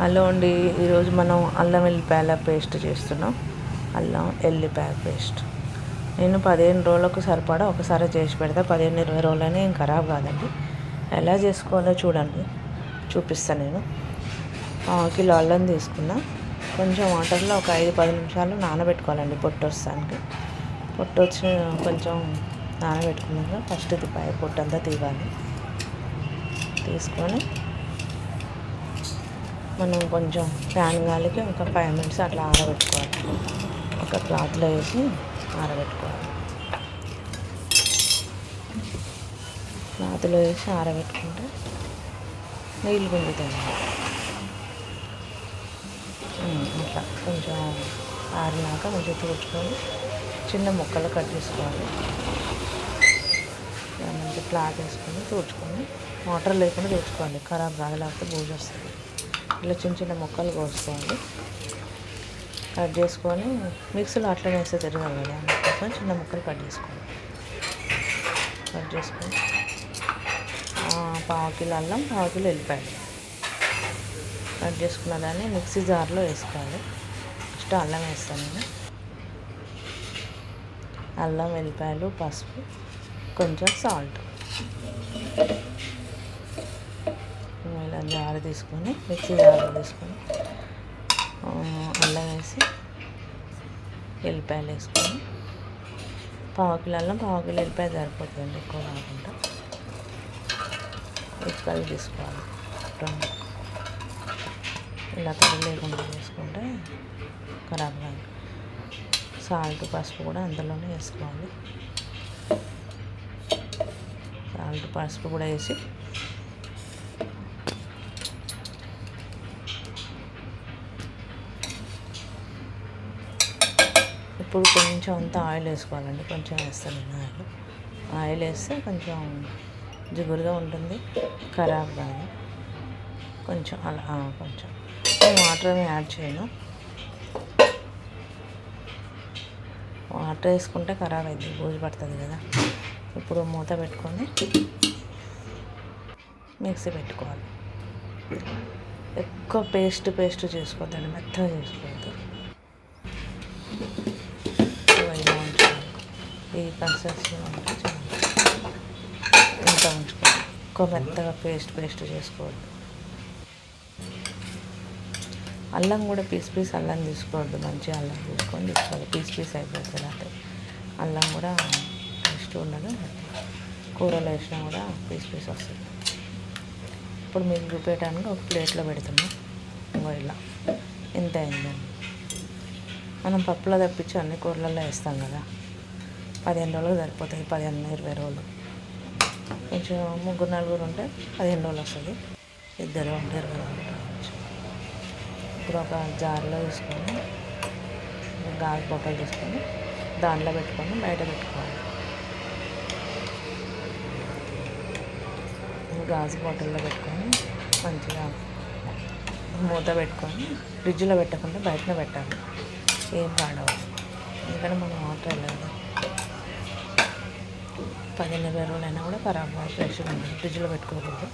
Hello అండి ఈరోజు మనం అల్లం వెల్లిపాయల పేస్ట్ చేస్తున్నాం. అల్లం ఎల్లిపాయ పేస్ట్. నేను పదిహేను రోజులకు సరిపడా ఒకసారి చేసి పెడతా. పదిహేను ఇరవై రోజులనే ఏం ఖరాబ్ కాదండి. ఎలా చేసుకోవాలో చూడండి. చూపిస్తాను నేను. కిలో అల్లం తీసుకున్నా. కొంచెం వాటర్లో ఒక ఐదు పది నిమిషాలు నానబెట్టుకోవాలండి పొట్టు వస్తానికి. పొట్టు వచ్చి కొంచెం నానబెట్టుకున్నాక ఫస్ట్ ఇది పై పొట్టు అంతా తీయాలి. తీసుకొని మనం కొంచెం ఫ్యాన్ గాలికి ఒక ఫైవ్ మినిట్స్ అట్లా ఆరబెట్టుకోవాలి. ఒక క్లాత్లో వేసి ఆరబెట్టుకోవాలి. క్లాత్లో వేసి ఆరబెట్టుకుంటే నీళ్ళు గుంజుతాయి అట్లా కొంచెం ఆరినాక కొంచెం తుడుచుకొని చిన్న ముక్కలు కట్ చేసుకోవాలి. మంచి క్లాత్ వేసుకొని తుడుచుకొని వాటర్ లేకుండా తుడుచుకోవాలి. ఖరాబ్ రాదు లేకపోతే బూజు వస్తుంది. ఇలా చిన్న చిన్న ముక్కలు కోసుకోండి. కట్ చేసుకొని మిక్సీలో అట్లనే వేస్తే తిరగాలి కదా. అందుకోసం చిన్న ముక్కలు కట్ చేసుకోండి. కట్ చేసుకొని ఆ, పావు కిలో అల్లం పావు కిలో వెళ్ళిపోయాలి కట్ చేసుకున్న దాన్ని మిక్సీ జార్లో వేసుకోవాలి. ఫస్ట్ అల్లం వేస్తాను నేను. అల్లం వెల్లిపాయలు పసుపు కొంచెం సాల్ట్. జారు తీసుకొని మిక్సీ జారు తీసుకొని అల్లం వేసి వెల్లిపాయలు వేసుకొని పావు కిలో అల్లం పావు కిలో సరిపోతుంది ఎక్కువ కాకుండా. ఉక్కలు తీసుకోవాలి రెండు. ఇలా తడి లేకుండా చేసుకుంటే ఖరాబ్ కాదు. సాల్ట్ పసుపు కూడా అందులోనే వేసుకోవాలి. సాల్ట్ పసుపు కూడా వేసి ఇప్పుడు కొంచెం అంతా ఆయిల్ వేసుకోవాలండి. కొంచెం వేస్తాను ఆయిల్. ఆయిల్ వేస్తే కొంచెం జిగురుగా ఉంటుంది. ఖరాబ్ కాదు. కొంచెం అలా కొంచెం. నేను వాటర్ ఏమి యాడ్ చేయను. వాటర్ వేసుకుంటే ఖరాబ్ అవుతుంది బూజు పడుతుంది కదా. ఇప్పుడు మూత పెట్టుకొని మిక్సీ పెట్టుకోవాలి. ఎక్కువ పేస్ట్ పేస్ట్ చేసుకోవద్దండి మెత్తగా చేసుకోవద్దు. ఈ కన్సిస్టెన్సీ ఉంటే ఇంత ఉంచుకోవాలి ఎక్కువ మెత్తగా పేస్ట్ పేస్ట్ చేసుకోవద్దు. అల్లం కూడా పీస్ పీస్ అల్లం తీసుకోవద్దు మంచి అల్లం తీసుకొని తీసుకోవాలి. పీస్ పీస్ అయిపోతుంది అంటే అల్లం కూడా టేస్ట్ ఉండదు. కూరలో వేసినా కూడా పీస్ పీస్ వస్తుంది. ఇప్పుడు మీకు చూపేయడానికి ఒక ప్లేట్లో పెడుతున్నాం. ఇంకో ఇలా. ఇంత అయిందండి. మనం పప్పులో తప్పించి అన్ని కూరలలో వేస్తాం కదా. పదిహేను రోజులు సరిపోతుంది పదిహేను ఇరవై రోజులు. కొంచెం ముగ్గురు నలుగురు ఉంటే పదిహేను రోజులు వస్తుంది. ఇద్దరు ఉంటే ఇరవై రోజులు ఇప్పుడు ఒక జార్లో తీసుకొని గాజు బొట్టలు తీసుకొని దానిలో పెట్టుకొని బయట పెట్టుకోవాలి. గాజు బాటిల్లో పెట్టుకొని మంచిగా మూత పెట్టుకొని ఫ్రిడ్జ్లో పెట్టకుండా బయటనే పెట్టాలి. ఏం పాడవు ఎందుకంటే మనం వాటర్ వెళ్ళదు పదిహేను ఇరవై రోజులైనా కూడా ఖరాబ్ ఫ్రెష్గా ఉంటుంది ఫ్రిడ్జ్లో పెట్టుకోకూడదు.